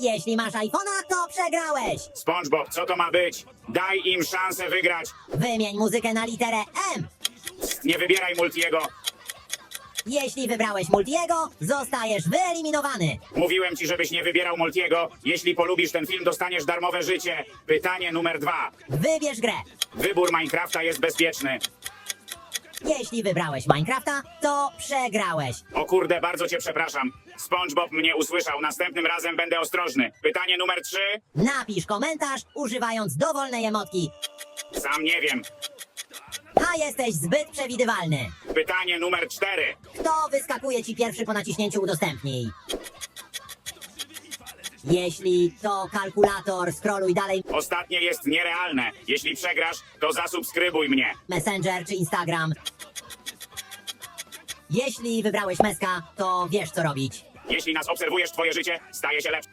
Jeśli masz iPhone'a, to przegrałeś. SpongeBob, co to ma być? Daj im szansę wygrać. Wymień muzykę na literę M. Nie wybieraj Multiego. Jeśli wybrałeś Multiego, zostajesz wyeliminowany. Mówiłem ci, żebyś nie wybierał Multiego. Jeśli polubisz ten film, dostaniesz darmowe życie. Pytanie numer dwa. Wybierz grę. Wybór Minecrafta jest bezpieczny. Jeśli wybrałeś Minecrafta, to przegrałeś. O kurde, bardzo cię przepraszam. SpongeBob mnie usłyszał. Następnym razem będę ostrożny. Pytanie numer trzy. Napisz komentarz używając dowolnej emotki. Sam nie wiem. A jesteś zbyt przewidywalny. Pytanie numer cztery. Kto wyskakuje ci pierwszy po naciśnięciu udostępnij? Jeśli to kalkulator, scrolluj dalej Ostatnie jest nierealne. Jeśli przegrasz, to zasubskrybuj mnie. Messenger czy Instagram. Jeśli wybrałeś Meska, to wiesz co robić. Jeśli nas obserwujesz, twoje życie staje się lepsze.